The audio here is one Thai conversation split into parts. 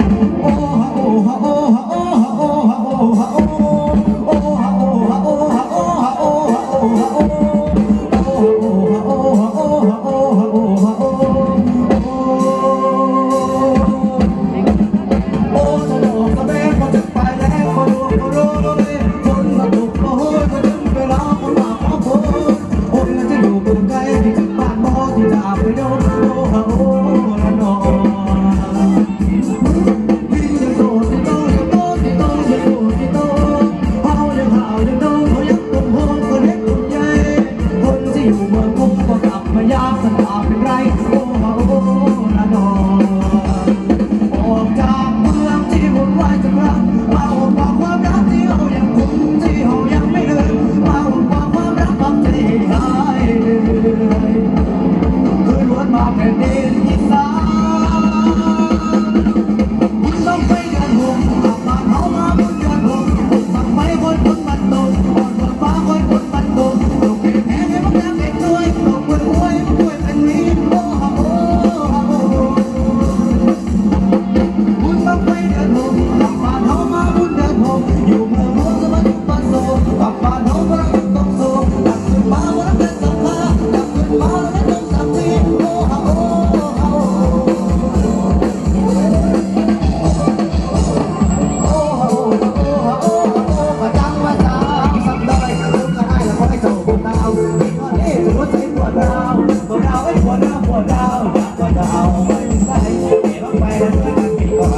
Oh, you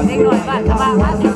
เด็กหน่อยบ้านกระบะบ้าย